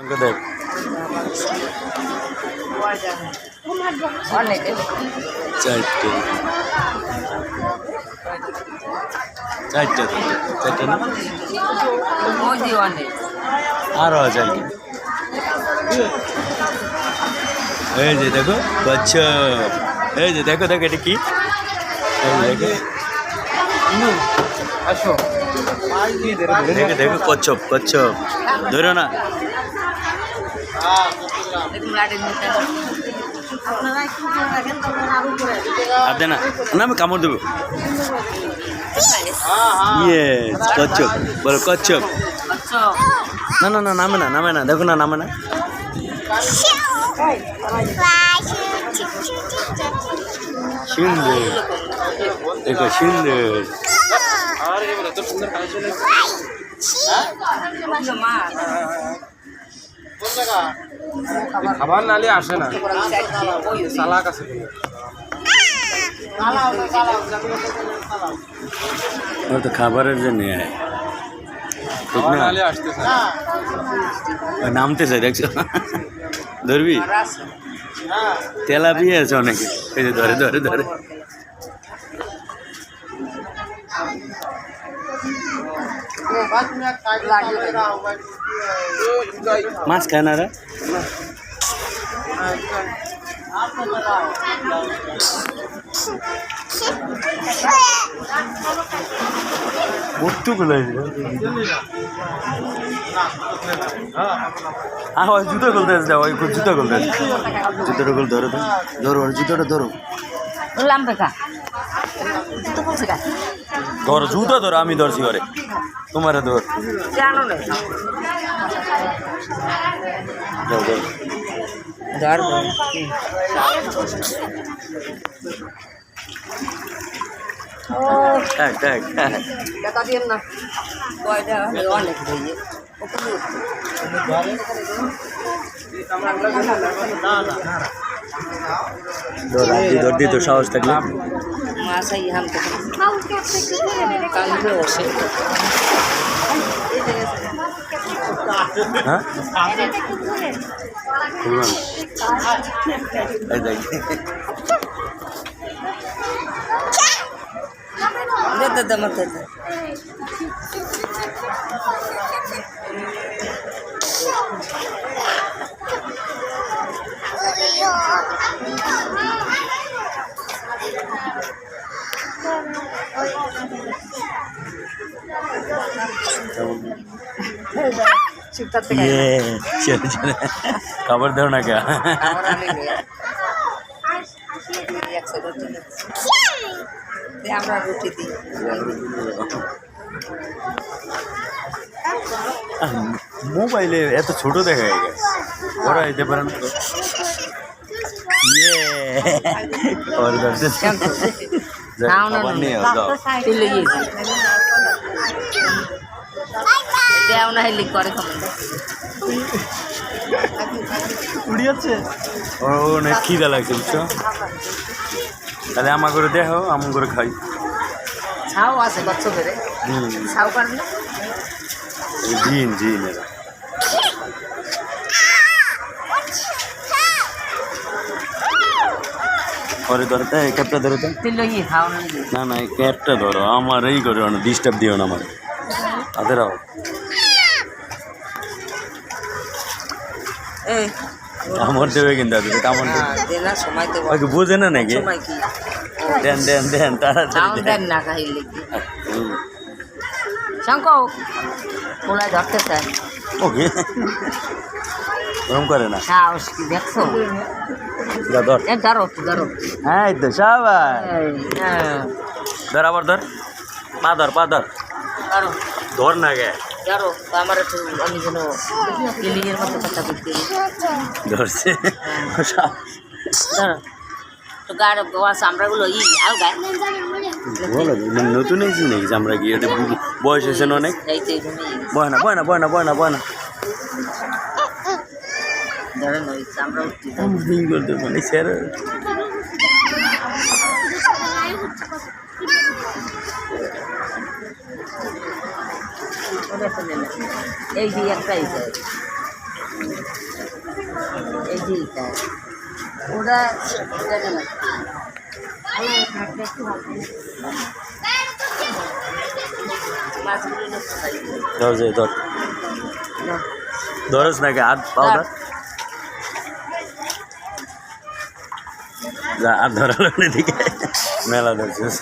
দেখ চারটে। চারটে এই যে দেখো কচ্ছপ এই যে দেখো দেখো এটা কি? দেখো, কচ্ছপ কচ্ছপ। ধরো না। আরও করে আর দে না না আমি কামড় দেবো। ইয়ে কচ্ছপ বলো কচ্ছপ। আচ্ছা না না না নামে না নামে না দেখো না নামে না। সুন্দর দেখো সুন্দর মা খাবার নালে আসে না। চালাক আছে। ও তো খাবারের জন্য আয়। ঠিক খাবার না? নালে আসতেছে না। ও নামতেছে দেখছ? ধরবি? তেলা বিয়ে আছে অনেকে। এই যে ধরে ধরে ধরে। মাছ খায় না রে? কতগুলো জুতো খুলতে আসছে ওই জুতো খুলতে জুতোটা খুল ধরো তো। ধরো ওর জুতোটা ধরো। ধরো জুতো ধরো আমি ধরছি ঘরে। তোমার ধর জানো না। টাকা দিন কয়টা? অনেক হয়ে ধর দিত সাহস থাকলে। মাছ এই হাম থেকে কালকে আমরা রুটি দিই মোবাইলে এত ছোট দেখা গেছে বড় হইতে পারে না ইয়ে ওর ধরতে যাক, খাবার নিয়ে আও, যাও তুলে গিয়েছি দেও না হেলি করে খাবেন উড়ি যাচ্ছে ও অনেক খিদা লাগছে বুঝছ? তাহলে আমার করে দেখো আমার করে খাই। ছাও আছে গচ্ছ করে হুম। ছাও জিন জিন এরা। পরে ধরো তো ক্যাপটা ধরো তো। তুলে গিয়ে খাও না? না ক্যাপটা ধরো। আমার এই করে না ডিস্টার্ব দিও না আমার হাতে এই কামড় দেবে কিন্তু আজকে কামড় দেবে। হ্যাঁ, না সময় দেবো। ওই কি বোঝে না নাকি? দেন দেন দেন তাড়াতাড়ি দেন। না খাইলে কি হুম, শঙ্কর পোলায় ধরতে চায়। ওকে। ওরম করে না। সাহস কি দেখছ? ধর। ধরো ধরো। হ্যাঁ এই তো হ্যাঁ। ধর আবার ধর। পা ধর পা ধর। ধর না গে। ধরো তো আমার একটু আমি যেন ফিলিংয়ের মতো কথা বলতে ধরছে। ধরো তো গাড়ি গোয়া চামড়াগুলো ই আও গায়ে। বলো মানে নতুন হয়েছি নাকি যে আমরা গিয়ে এটা বয়স হয়েছে না অনেক? বয় না বয় না বয় না বয় না বয় না ধরেন ওই চামড়া উঠতে ভিং করতে মানে স্যার এই যে একটাই যায় ঠিক আছে ওরা জানে না ধরস নাকি? হাত পাউডার যা আর ধরালো এদিকে। মেলা ধরছিস।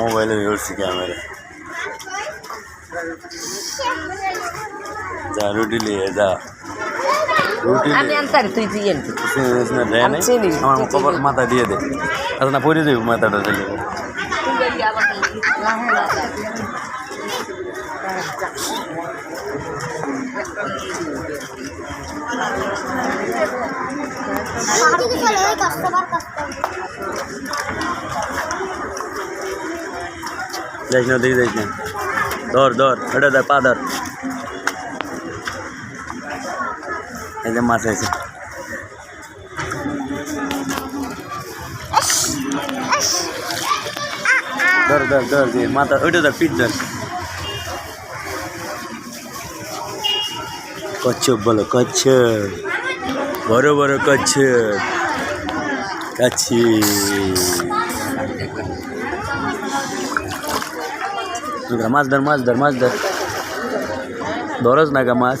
মোবাইলে ধরছি ক্যামেরা যা রুটি নিয়ে যা। রুটি আমি নিয়ে আনতাম তুই তুই আনতি। আমার তুই মাথা দিয়ে দে। আচ্ছা না পরে দেবো মাথাটা দিলে যাইস না দেখি যাইস না। ধর ধর এটা ধর পা ধর। এই যে মাছ আছে ধর ধর ধর দিয়ে মাথা, ওইটা ধর, পিঠ ধর। কচ্ছপ বলো, কচ্ছপ। বড় বড় কচ্ছপ। কাছি মাছ ধর মাছ ধর মাছ ধর। ধরস না গা মাছ?